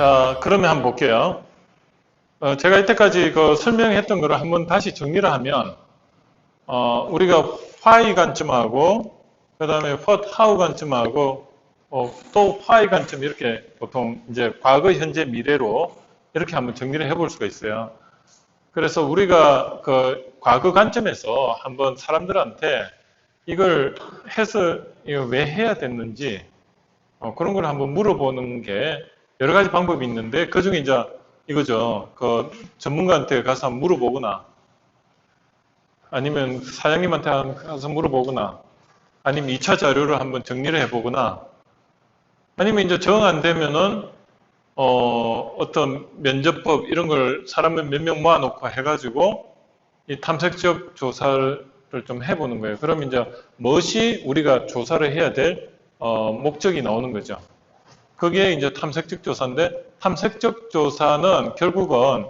자, 그러면 한번 볼게요. 어, 제가 이때까지 그 설명했던 거를 한번 다시 정리를 하면, 어, 우리가 why 관점하고, 그 다음에 what, how 관점하고, 어, 또 why 관점 이렇게 보통 이제 과거, 현재, 미래로 이렇게 한번 정리를 해볼 수가 있어요. 그래서 우리가 그 과거 관점에서 한번 사람들한테 이걸 해서 이거 왜 해야 됐는지 어, 그런 걸 한번 물어보는 게 여러 가지 방법이 있는데 그 중에 이제 이거죠. 그 전문가한테 가서 물어보거나 아니면 사장님한테 가서 물어보거나 아니면 2차 자료를 한번 정리를 해보거나 아니면 이제 정 안 되면은 어, 어떤 면접법 이런 걸 사람을 몇 명 모아놓고 해가지고 이 탐색적 조사를 좀 해보는 거예요. 그럼 이제 무엇이 우리가 조사를 해야 될 어, 목적이 나오는 거죠. 그게 이제 탐색적 조사인데 탐색적 조사는 결국은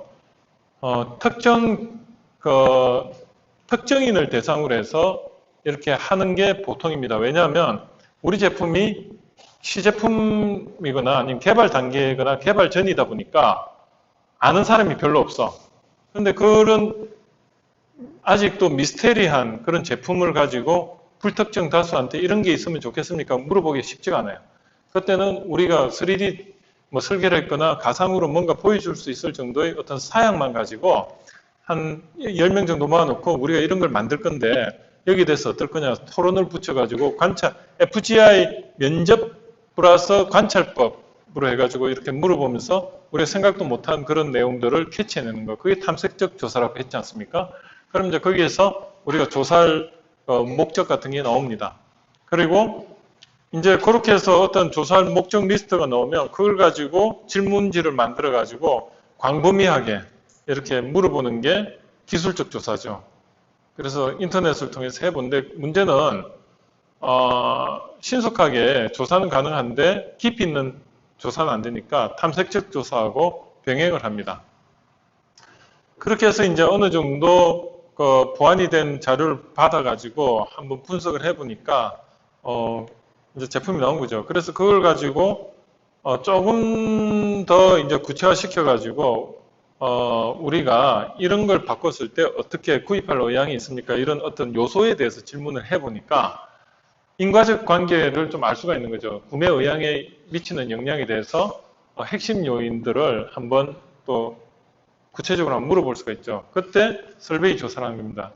어, 특정 그 특정인을 대상으로 해서 이렇게 하는 게 보통입니다. 왜냐하면 우리 제품이 시제품이거나 아니면 개발 단계거나 개발 전이다 보니까 아는 사람이 별로 없어. 근데 그런 아직도 미스테리한 그런 제품을 가지고 불특정 다수한테 이런 게 있으면 좋겠습니까? 물어보기 쉽지가 않아요. 그때는 우리가 3D 뭐 설계를 했거나 가상으로 뭔가 보여줄 수 있을 정도의 어떤 사양만 가지고 한 10명 정도 모아놓고 우리가 이런 걸 만들 건데 여기에 대해서 어떨 거냐 토론을 붙여가지고 관찰 FGI 면접 플러스 관찰법으로 해가지고 이렇게 물어보면서 우리가 생각도 못한 그런 내용들을 캐치해내는 거 그게 탐색적 조사라고 했지 않습니까? 그럼 이제 거기에서 우리가 조사할 어, 목적 같은 게 나옵니다. 그리고 이제 그렇게 해서 어떤 조사할 목적 리스트가 나오면 그걸 가지고 질문지를 만들어 가지고 광범위하게 이렇게 물어보는 게 기술적 조사죠. 그래서 인터넷을 통해서 해본데 문제는 어, 신속하게 조사는 가능한데 깊이 있는 조사는 안 되니까 탐색적 조사하고 병행을 합니다. 그렇게 해서 이제 어느 정도 그 보완이 된 자료를 받아가지고 한번 분석을 해보니까 어, 이제 제품이 나온 거죠. 그래서 그걸 가지고 어, 조금 더 이제 구체화 시켜 가지고 어, 우리가 이런 걸 바꿨을 때 어떻게 구입할 의향이 있습니까? 이런 어떤 요소에 대해서 질문을 해보니까 인과적 관계를 좀 알 수가 있는 거죠. 구매 의향에 미치는 영향에 대해서 어, 핵심 요인들을 한번 또 구체적으로 한번 물어볼 수가 있죠. 그때 설베이 조사라는 겁니다.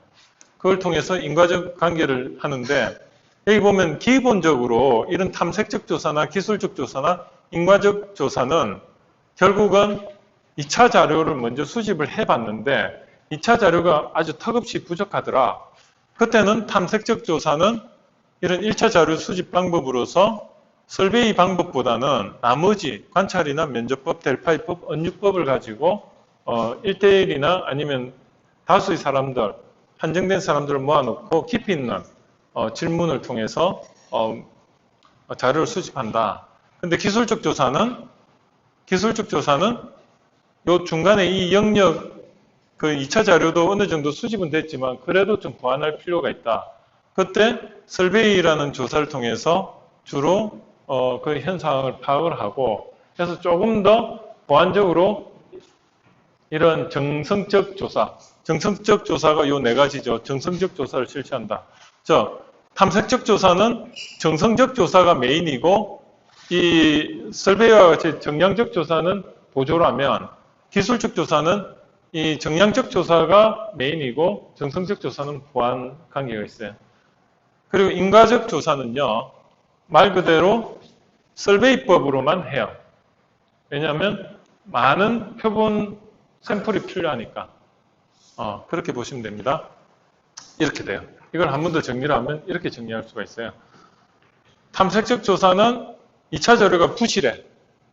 그걸 통해서 인과적 관계를 하는데 여기 보면 기본적으로 이런 탐색적 조사나 기술적 조사나 인과적 조사는 결국은 2차 자료를 먼저 수집을 해봤는데 2차 자료가 아주 턱없이 부족하더라. 그때는 탐색적 조사는 이런 1차 자료 수집 방법으로서 설베이 방법보다는 나머지 관찰이나 면접법, 델파이법, 언유법을 가지고 어, 1대1이나 아니면 다수의 사람들, 한정된 사람들을 모아놓고 깊이 있는 어, 질문을 통해서 어, 자료를 수집한다. 근데 기술적 조사는 기술적 조사는 요 중간에 이 영역 그 2차 자료도 어느 정도 수집은 됐지만 그래도 좀 보완할 필요가 있다. 그때 설베이라는 조사를 통해서 주로 어, 그 현상을 파악을 하고 그래서 조금 더 보완적으로 이런 정성적 조사, 정성적 조사가 요 네 가지죠. 정성적 조사를 실시한다. 저 탐색적 조사는 정성적 조사가 메인이고 이 설베이와 같이 정량적 조사는 보조라면 기술적 조사는 이 정량적 조사가 메인이고 정성적 조사는 보완 관계가 있어요. 그리고 인과적 조사는요, 말 그대로 설베이법으로만 해요. 왜냐하면 많은 표본 샘플이 필요하니까. 어, 그렇게 보시면 됩니다. 이렇게 돼요. 이걸 한 번 더 정리를 하면 이렇게 정리할 수가 있어요. 탐색적 조사는 2차 자료가 부실해.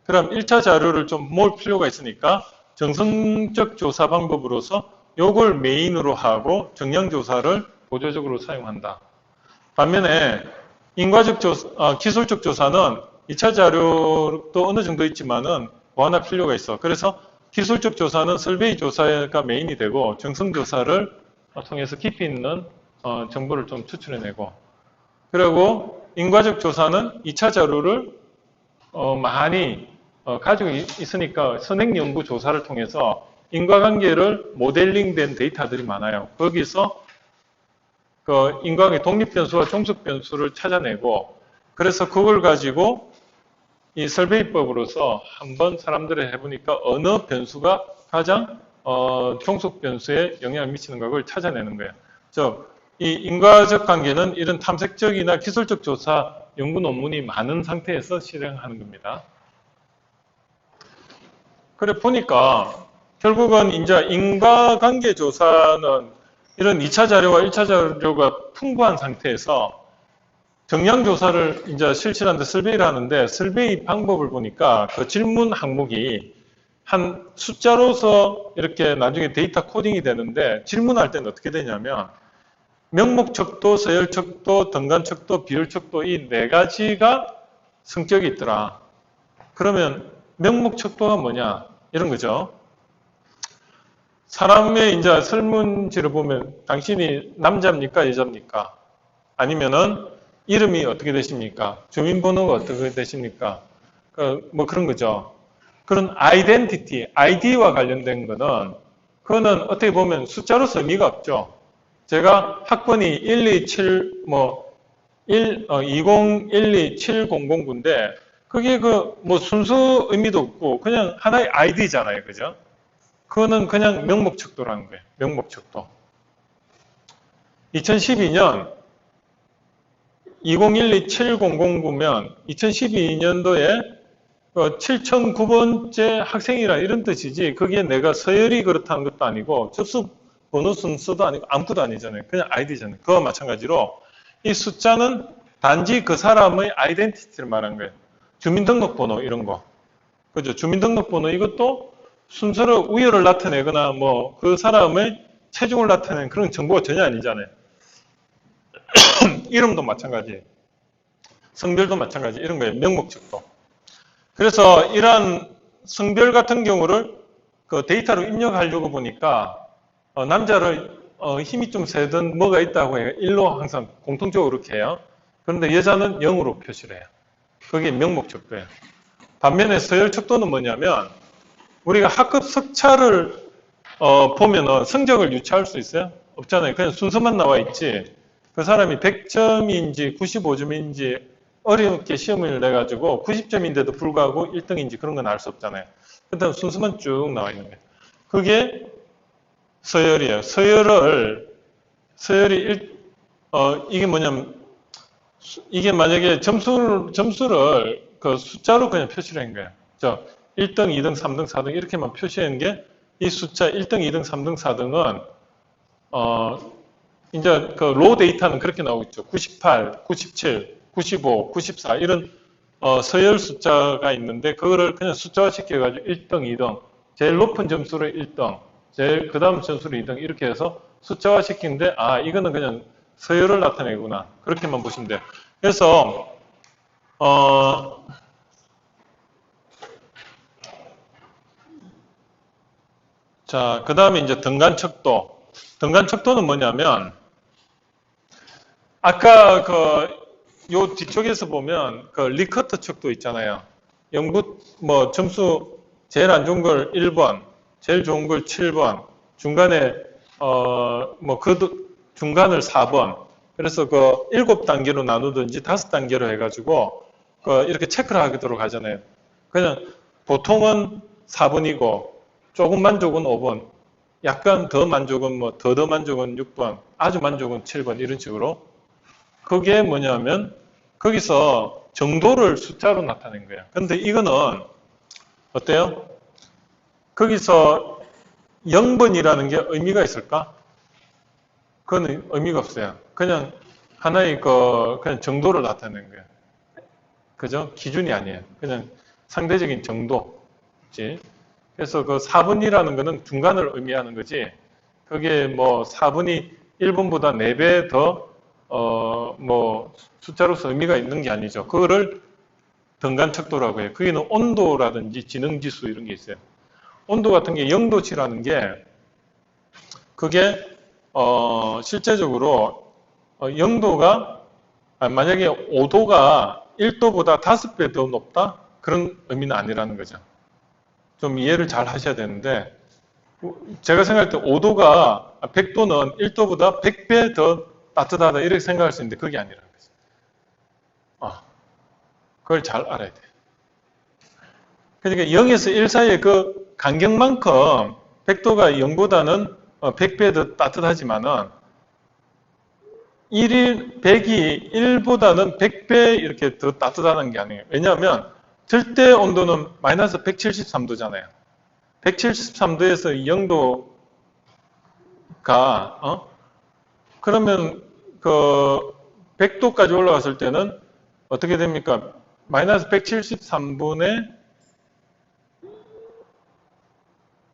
그럼 1차 자료를 좀 모을 필요가 있으니까 정성적 조사 방법으로서 요걸 메인으로 하고 정량 조사를 보조적으로 사용한다. 반면에 인과적 조사, 아, 기술적 조사는 2차 자료도 어느 정도 있지만은 보완할 필요가 있어. 그래서 기술적 조사는 설베이 조사가 메인이 되고 정성 조사를 통해서 깊이 있는 어, 정보를 좀 추출해내고 그리고 인과적 조사는 2차 자료를 어, 많이 어, 가지고 있- 있으니까 선행 연구 조사를 통해서 인과관계를 모델링된 데이터들이 많아요. 거기서 그 인과관계 독립 변수와 종속 변수를 찾아내고 그래서 그걸 가지고 이 설베이법으로서 한번 사람들이 해보니까 어느 변수가 가장 어, 종속 변수에 영향을 미치는가 그걸 찾아내는 거예요. 즉, 이 인과적 관계는 이런 탐색적이나 기술적 조사 연구 논문이 많은 상태에서 실행하는 겁니다. 그래 보니까 결국은 이제 인과관계 조사는 이런 2차 자료와 1차 자료가 풍부한 상태에서 정량 조사를 이제 실시하는데 설베이를 하는데 설베이 방법을 보니까 그 질문 항목이 한 숫자로서 이렇게 나중에 데이터 코딩이 되는데 질문할 때는 어떻게 되냐면 명목척도, 서열척도, 등간척도, 비율척도 이 네 가지가 성격이 있더라. 그러면 명목척도가 뭐냐? 이런 거죠. 사람의 이제 설문지를 보면 당신이 남자입니까? 여자입니까? 아니면은 이름이 어떻게 되십니까? 주민번호가 어떻게 되십니까? 그, 뭐 그런 거죠. 그런 아이덴티티, 아이디와 관련된 거는 그거는 어떻게 보면 숫자로서 의미가 없죠. 제가 학번이 127, 뭐, 1, 어, 2012700인데 그게 그 뭐 순수 의미도 없고 그냥 하나의 아이디잖아요. 그죠? 그거는 그냥 명목 척도라는 거예요. 명목 척도. 2012년 2012-7009면 2012년도에 7009번째 학생이라 이런 뜻이지 그게 내가 서열이 그렇다는 것도 아니고 접수 번호 순서도 아니고 아무것도 아니잖아요. 그냥 아이디잖아요. 그와 마찬가지로 이 숫자는 단지 그 사람의 아이덴티티를 말한 거예요. 주민등록번호 이런 거. 그죠? 주민등록번호 이것도 순서로 우열을 나타내거나 뭐 그 사람의 체중을 나타내는 그런 정보가 전혀 아니잖아요. 이름도 마찬가지. 성별도 마찬가지. 이런 거예요. 명목적도. 그래서 이러한 성별 같은 경우를 그 데이터로 입력하려고 보니까 어, 남자를 어, 힘이 좀 세든 뭐가 있다고 해요. 1로 항상 공통적으로 이렇게 해요. 그런데 여자는 0으로 표시를 해요. 그게 명목적도예요. 반면에 서열척도는 뭐냐면 우리가 학급 석차를 어, 보면은 성적을 유추할 수 있어요? 없잖아요. 그냥 순서만 나와 있지. 그 사람이 100점인지 95점인지 어렵게 시험을 내가지고 90점인데도 불구하고 1등인지 그런 건 알 수 없잖아요. 일단 순서만 쭉 나와 있는 거예요. 그게 서열이에요. 서열을 서열이 일, 어, 이게 뭐냐면 수- 이게 만약에 점수를 점수를 그 숫자로 그냥 표시를 한 거예요. 저 1등, 2등, 3등, 4등 이렇게만 표시한 게 이 숫자 1등, 2등, 3등, 4등은 어 이제 그 로 데이터는 그렇게 나오고 있죠. 98, 97, 95, 94 이런 어, 서열 숫자가 있는데 그거를 그냥 숫자화 시켜 가지고 1등, 2등, 제일 높은 점수를 1등, 제일 그 다음 점수를 2등 이렇게 해서 숫자화 시키는데 아 이거는 그냥 서열을 나타내구나 그렇게만 보시면 돼요. 그래서 어, 자, 그 다음에 이제 등간 척도. 등간 척도는 뭐냐면, 아까 그, 요 뒤쪽에서 보면, 그 리커트 척도 있잖아요. 영구, 뭐, 점수, 제일 안 좋은 걸 1번, 제일 좋은 걸 7번, 중간에, 어, 뭐, 그, 중간을 4번. 그래서 그, 7단계로 나누든지 5단계로 해 가지고, 그, 이렇게 체크를 하도록 하잖아요. 그냥, 보통은 4번이고, 조금 만족은 5번, 약간 더 만족은 뭐, 더 더 만족은 6번, 아주 만족은 7번, 이런 식으로. 그게 뭐냐면, 거기서 정도를 숫자로 나타낸 거예요. 근데 이거는, 어때요? 거기서 0번이라는 게 의미가 있을까? 그건 의미가 없어요. 그냥 하나의 그, 그냥 정도를 나타낸 거예요. 그죠? 기준이 아니에요. 그냥 상대적인 정도지. 그래서 그 4분이라는 거는 중간을 의미하는 거지. 그게 뭐 4분이 1분보다 4배 더, 어, 뭐 숫자로서 의미가 있는 게 아니죠. 그거를 등간 척도라고 해요. 그게는 온도라든지 지능 지수 이런 게 있어요. 온도 같은 게 0도치라는 게 그게 어, 실제적으로 어, 0도가 만약에 5도가 1도보다 5배 더 높다? 그런 의미는 아니라는 거죠. 좀 이해를 잘 하셔야 되는데 제가 생각할 때 5도가 100도는 1도보다 100배 더 따뜻하다 이렇게 생각할 수 있는데 그게 아니라는 거죠. 아, 그걸 잘 알아야 돼요. 그러니까 0에서 1 사이의 그 간격만큼 100도가 0보다는 100배 더 따뜻하지만은 1일 100이 1보다는 100배 이렇게 더 따뜻하다는 게 아니에요. 왜냐하면 절대 온도는 마이너스 173도잖아요. 173도에서 0도가 어? 그러면 그 100도까지 올라갔을 때는 어떻게 됩니까? 마이너스 173분의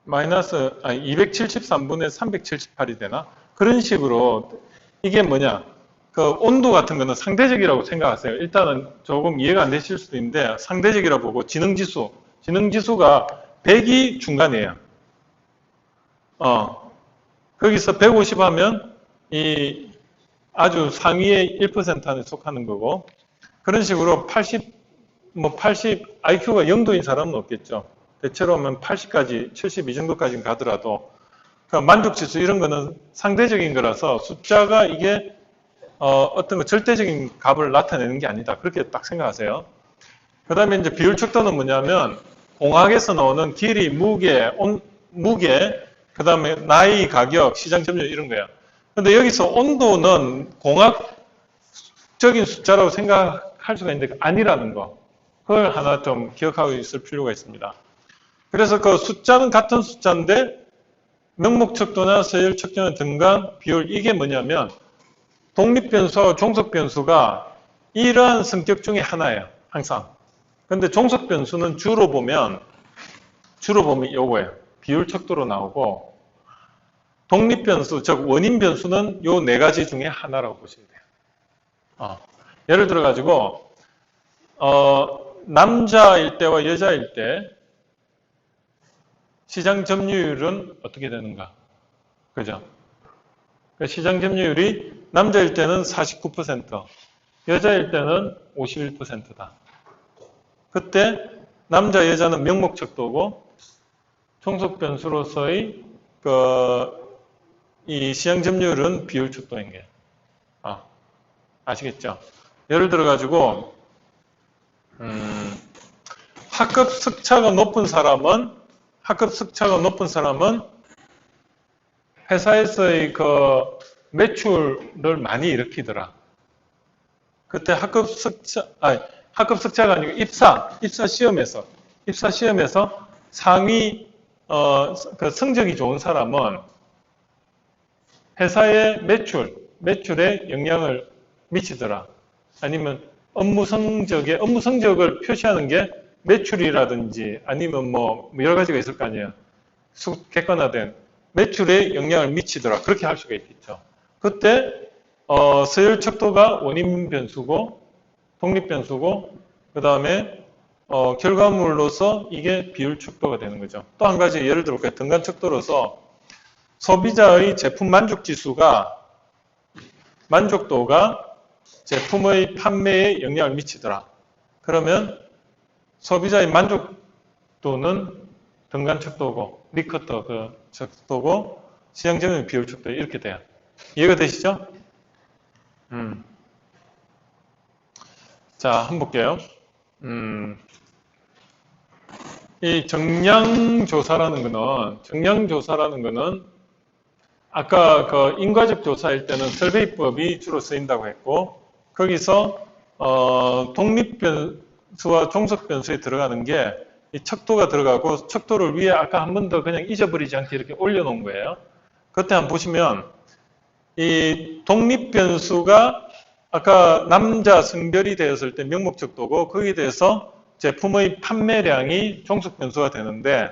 마이너스 아니 273분의 378이 되나? 그런 식으로 이게 뭐냐? 그 온도 같은 거는 상대적이라고 생각하세요. 일단은 조금 이해가 안 되실 수도 있는데 상대적이라고 보고 지능 지수, 지능 지수가 100이 중간이에요. 어, 거기서 150 하면 이 아주 상위의 1% 안에 속하는 거고 그런 식으로 80, 뭐 80, IQ가 0도인 사람은 없겠죠. 대체로 하면 80까지, 70이 정도까지 가더라도 그러니까 만족지수 이런 거는 상대적인 거라서 숫자가 이게 어, 떤거 절대적인 값을 나타내는 게 아니다. 그렇게 딱 생각하세요. 그 다음에 이제 비율 척도는 뭐냐면 공학에서 나오는 길이, 무게, 온, 무게, 그 다음에 나이, 가격, 시장 점유율 이런 거야. 근데 여기서 온도는 공학적인 숫자라고 생각할 수가 있는데 아니라는 거. 그걸 하나 좀 기억하고 있을 필요가 있습니다. 그래서 그 숫자는 같은 숫자인데 명목 척도나 서열 척도나 등간, 비율 이게 뭐냐면 독립 변수와 종속 변수가 이러한 성격 중에 하나예요. 항상. 근데 종속 변수는 주로 보면 주로 보면 요거예요. 비율 척도로 나오고 독립 변수, 즉 원인 변수는 요 네 가지 중에 하나라고 보시면 돼요. 어. 예를 들어 가지고 어, 남자일 때와 여자일 때 시장 점유율은 어떻게 되는가? 그죠? 그러니까 시장 점유율이 남자일 때는 49%, 여자일 때는 51%다. 그때 남자, 여자는 명목척도고 총속 변수로서의 그 이 시장 점유율은 비율 척도인 게. 아, 아시겠죠? 예를 들어 가지고 음, 학급 습차가 높은 사람은 학급 습차가 높은 사람은 회사에서의 그 매출을 많이 일으키더라. 그때 학급 습차, 아니, 학급 습차가 아니고 입사, 입사 시험에서, 입사 시험에서 상위, 어, 그 성적이 좋은 사람은 회사의 매출, 매출에 영향을 미치더라. 아니면 업무 성적에, 업무 성적을 표시하는 게 매출이라든지 아니면 뭐 여러 가지가 있을 거 아니에요. 객관화된 매출에 영향을 미치더라. 그렇게 할 수가 있겠죠. 그때 어, 서열 척도가 원인 변수고 독립 변수고 그 다음에 어, 결과물로서 이게 비율 척도가 되는 거죠. 또 한 가지 예를 들어볼까요? 등간 척도로서 소비자의 제품 만족 지수가 만족도가 제품의 판매에 영향을 미치더라. 그러면 소비자의 만족도는 등간 척도고 리커터 그 척도고 시장 점유 비율 척도 이렇게 돼요. 이해가 되시죠? 음. 자, 한번 볼게요. 음. 이 정량 조사라는 거는, 정량 조사라는 거는, 아까 그 인과적 조사일 때는 설베이법이 주로 쓰인다고 했고, 거기서, 어, 독립변 수와 종속 변수에 들어가는 게, 이 척도가 들어가고, 척도를 위에 아까 한 번 더 그냥 잊어버리지 않게 이렇게 올려놓은 거예요. 그때 한번 보시면, 이 독립 변수가 아까 남자 성별이 되었을 때 명목적도고 거기에 대해서 제품의 판매량이 종속 변수가 되는데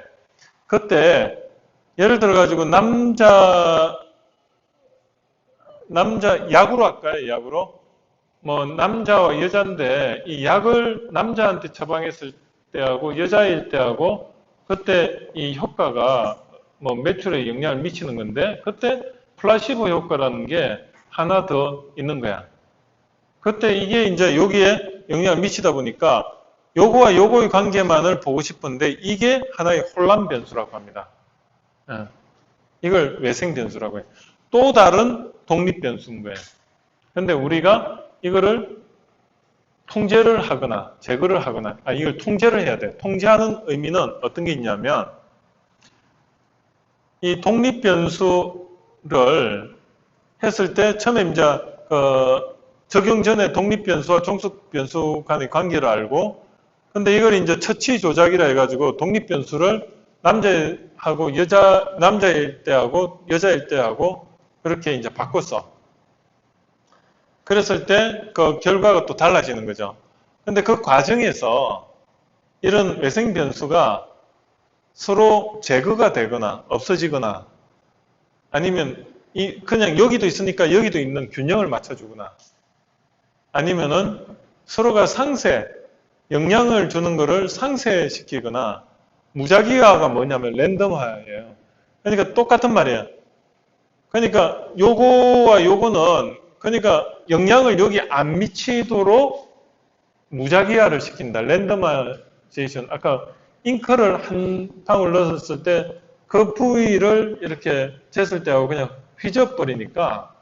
그때 예를 들어 가지고 남자 남자 약으로 할까요? 약으로 뭐 남자와 여자인데 이 약을 남자한테 처방했을 때하고 여자일 때하고 그때 이 효과가 뭐 매출에 영향을 미치는 건데 그때 플라시보 효과라는 게 하나 더 있는 거야. 그때 이게 이제 여기에 영향을 미치다 보니까 요거와 요거의 관계만을 보고 싶은데 이게 하나의 혼란 변수라고 합니다. 예. 이걸 외생 변수라고 해요. 또 다른 독립 변수인 거예요. 근데 우리가 이거를 통제를 하거나 제거를 하거나 아 이걸 통제를 해야 돼. 통제하는 의미는 어떤 게 있냐면 이 독립 변수를 했을 때 처음에 이제 그 적용 전에 독립 변수와 종속 변수 간의 관계를 알고 근데 이걸 이제 처치 조작이라 해가지고 독립 변수를 남자하고 여자 남자일 때하고 여자일 때하고 그렇게 이제 바꿨어. 그랬을 때 그 결과가 또 달라지는 거죠. 근데 그 과정에서 이런 외생 변수가 서로 제거가 되거나 없어지거나 아니면 이 그냥 여기도 있으니까 여기도 있는 균형을 맞춰주거나 아니면은 서로가 상쇄 영향을 주는 거를 상쇄시키거나 무작위화가 뭐냐면 랜덤화예요. 그러니까 똑같은 말이에요. 그러니까 요거와 요거는 그러니까 영향을 여기 안 미치도록 무작위화를 시킨다. 랜덤화제이션. 아까 잉크를 한 방울 넣었을 때 그 부위를 이렇게 쟀을 때하고 그냥 휘저어버리니까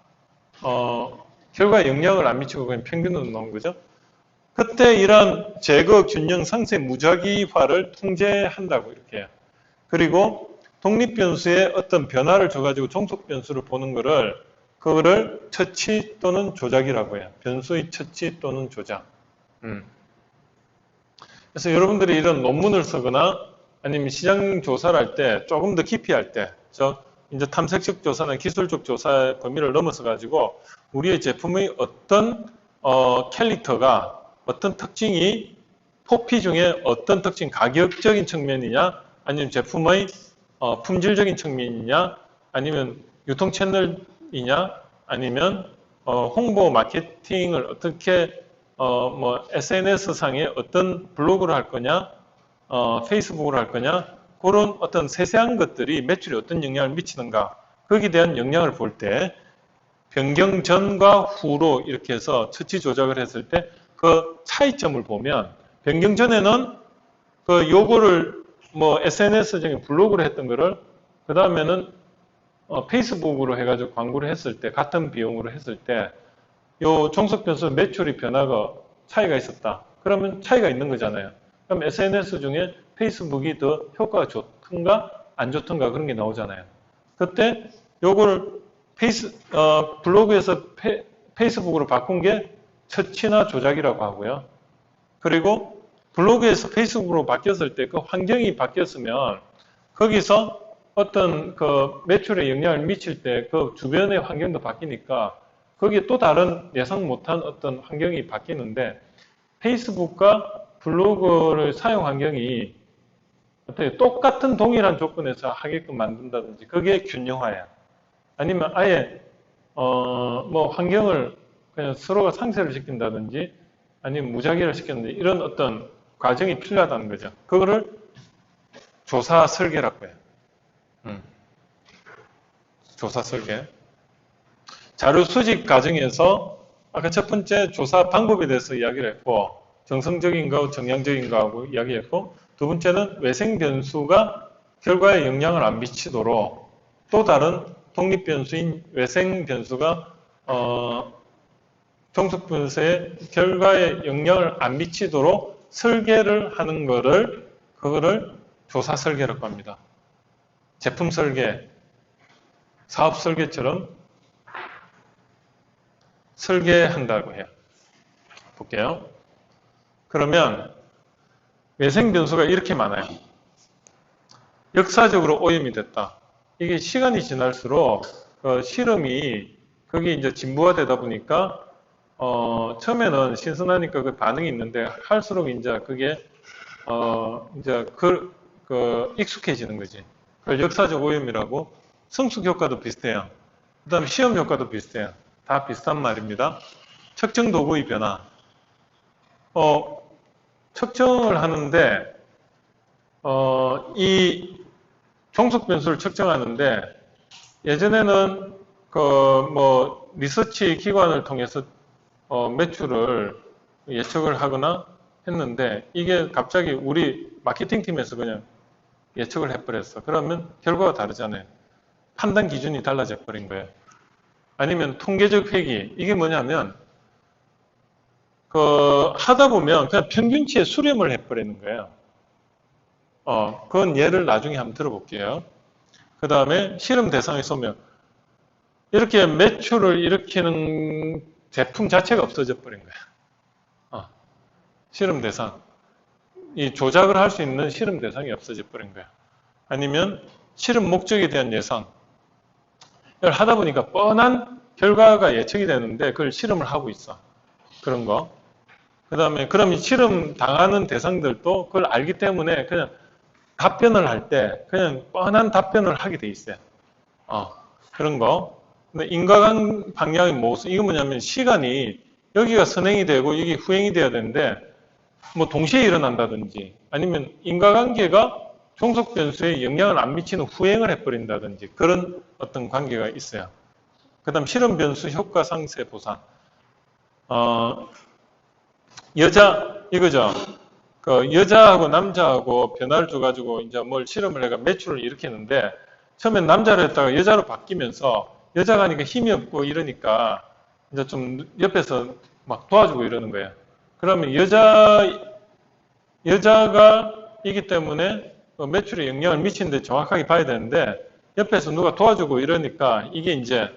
어, 결과에 영향을 안 미치고 그냥 평균으로 나온 거죠. 그때 이런 제거 균형 상세 무작위화를 통제한다고 이렇게. 그리고 독립 변수에 어떤 변화를 줘가지고 종속 변수를 보는 거를 그거를 처치 또는 조작이라고 해요. 변수의 처치 또는 조작. 음. 그래서 여러분들이 이런 논문을 쓰거나 아니면 시장 조사를 할 때 조금 더 깊이 할 때, 저 이제 탐색적 조사나 기술적 조사의 범위를 넘어서 가지고 우리의 제품의 어떤 어, 캐릭터가 어떤 특징이 포피 중에 어떤 특징, 가격적인 측면이냐, 아니면 제품의 어, 품질적인 측면이냐, 아니면 유통 채널 이냐, 아니면 어, 홍보 마케팅을 어떻게 어, 뭐 SNS 상에 어떤 블로그를 할 거냐, 어, 페이스북을 할 거냐, 그런 어떤 세세한 것들이 매출에 어떤 영향을 미치는가, 거기에 대한 영향을 볼 때 변경 전과 후로 이렇게 해서 처치 조작을 했을 때 그 차이점을 보면 변경 전에는 그 요거를 뭐 SNS 중에 블로그로 했던 거를 그 다음에는 어, 페이스북으로 해가지고 광고를 했을 때 같은 비용으로 했을 때 요 종속 변수 매출이 변화가 차이가 있었다. 그러면 차이가 있는 거잖아요. 그럼 SNS 중에 페이스북이 더 효과가 좋던가 안 좋던가 그런 게 나오잖아요. 그때 요거를 페이스 어, 블로그에서 페, 페이스북으로 바꾼 게 처치나 조작이라고 하고요. 그리고 블로그에서 페이스북으로 바뀌었을 때 그 환경이 바뀌었으면 거기서 어떤 그 매출에 영향을 미칠 때 그 주변의 환경도 바뀌니까 거기에 또 다른 예상 못한 어떤 환경이 바뀌는데 페이스북과 블로그를 사용 환경이 어떻게 똑같은 동일한 조건에서 하게끔 만든다든지 그게 균형화야. 아니면 아예 어 뭐 환경을 그냥 서로가 상쇄를 시킨다든지 아니면 무작위를 시켰는데 이런 어떤 과정이 필요하다는 거죠. 그거를 조사 설계라고 해요. 음. 조사 설계. 자료 수집 과정에서 아까 첫 번째 조사 방법에 대해서 이야기를 했고 정성적인가 정량적인가 하고 이야기했고 두 번째는 외생 변수가 결과에 영향을 안 미치도록 또 다른 독립 변수인 외생 변수가 어, 종속 변수의 결과에 영향을 안 미치도록 설계를 하는 거를 그거를 조사 설계라고 합니다. 제품 설계, 사업 설계처럼 설계한다고 해요. 볼게요. 그러면 외생 변수가 이렇게 많아요. 역사적으로 오염이 됐다. 이게 시간이 지날수록 그 실험이 그게 이제 진부화되다 보니까 어 처음에는 신선하니까 그 반응이 있는데 할수록 이제 그게 어 이제 그, 그 익숙해지는 거지. 그걸 역사적 오염이라고 성숙 효과도 비슷해요. 그 다음에 시험 효과도 비슷해요. 다 비슷한 말입니다. 측정 도구의 변화. 어, 측정을 하는데, 어, 이 종속 변수를 측정하는데, 예전에는 그, 뭐, 리서치 기관을 통해서 어, 매출을 예측을 하거나 했는데 이게 갑자기 우리 마케팅 팀에서 그냥 예측을 해버렸어. 그러면 결과가 다르잖아요. 판단 기준이 달라져 버린 거예요. 아니면 통계적 회귀. 이게 뭐냐면, 그, 하다 보면 그냥 평균치에 수렴을 해버리는 거예요. 어, 그건 예를 나중에 한번 들어볼게요. 그 다음에 실험 대상에 쏘면, 이렇게 매출을 일으키는 제품 자체가 없어져 버린 거예요. 어, 실험 대상. 이 조작을 할 수 있는 실험 대상이 없어져 버린 거예요. 아니면 실험 목적에 대한 예상. 하다 보니까 뻔한 결과가 예측이 되는데 그걸 실험을 하고 있어. 그런 거. 그 다음에 그럼 이 실험 당하는 대상들도 그걸 알기 때문에 그냥 답변을 할 때 그냥 뻔한 답변을 하게 돼 있어요. 어, 그런 거. 근데 인과관 방향이 뭐고, 이거 뭐냐면 시간이 여기가 선행이 되고 여기 후행이 돼야 되는데 뭐 동시에 일어난다든지 아니면 인과관계가 종속 변수에 영향을 안 미치는 후행을 해버린다든지 그런 어떤 관계가 있어요. 그 다음 실험 변수 효과 상세 보상. 어, 여자, 이거죠. 그 여자하고 남자하고 변화를 줘가지고 이제 뭘 실험을 해가 매출을 일으키는데 처음엔 남자로 했다가 여자로 바뀌면서 여자가 하니까 힘이 없고 이러니까 이제 좀 옆에서 막 도와주고 이러는 거예요. 그러면 여자, 여자가 이기 때문에 그 매출에 영향을 미치는데 정확하게 봐야 되는데 옆에서 누가 도와주고 이러니까 이게 이제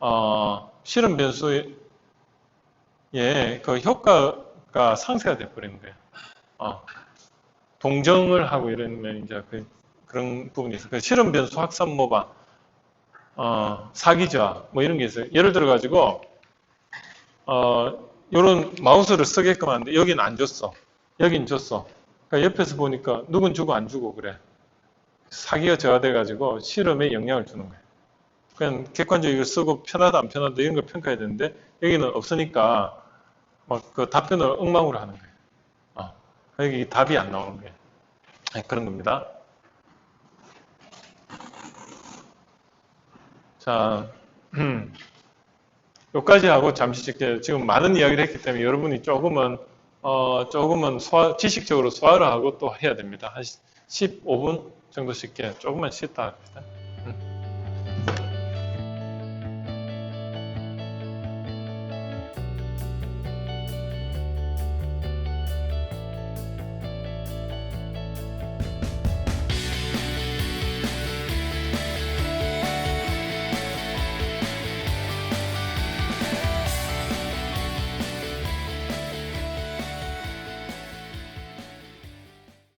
어, 실험 변수의 그 효과가 상쇄가 돼버리는 거예요. 어, 동정을 하고 이러면 이제 그, 런 부분이 있어요. 그 실험 변수 확산 모방, 어, 사기자 뭐 이런 게 있어요. 예를 들어 가지고 어, 요런 마우스를 쓰게끔 하는데 여기는 안 줬어. 여긴 줬어. 그러니까 옆에서 보니까 누군 주고 안 주고 그래. 사기가 저하돼 가지고 실험에 영향을 주는 거예요. 그냥 객관적으로 이걸 쓰고 편하다 안 편하다 이런 걸 평가해야 되는데 여기는 없으니까 막 그 답변을 엉망으로 하는 거예요. 어, 여기 답이 안 나오는 거예요. 네, 그런 겁니다. 자, 음, 여기까지 하고 잠시 지금 많은 이야기를 했기 때문에 여러분이 조금은 어, 조금은 소화, 지식적으로 소화를 하고 또 해야 됩니다. 한 15분 정도 쉽게 조금만 쉬었다 합니다.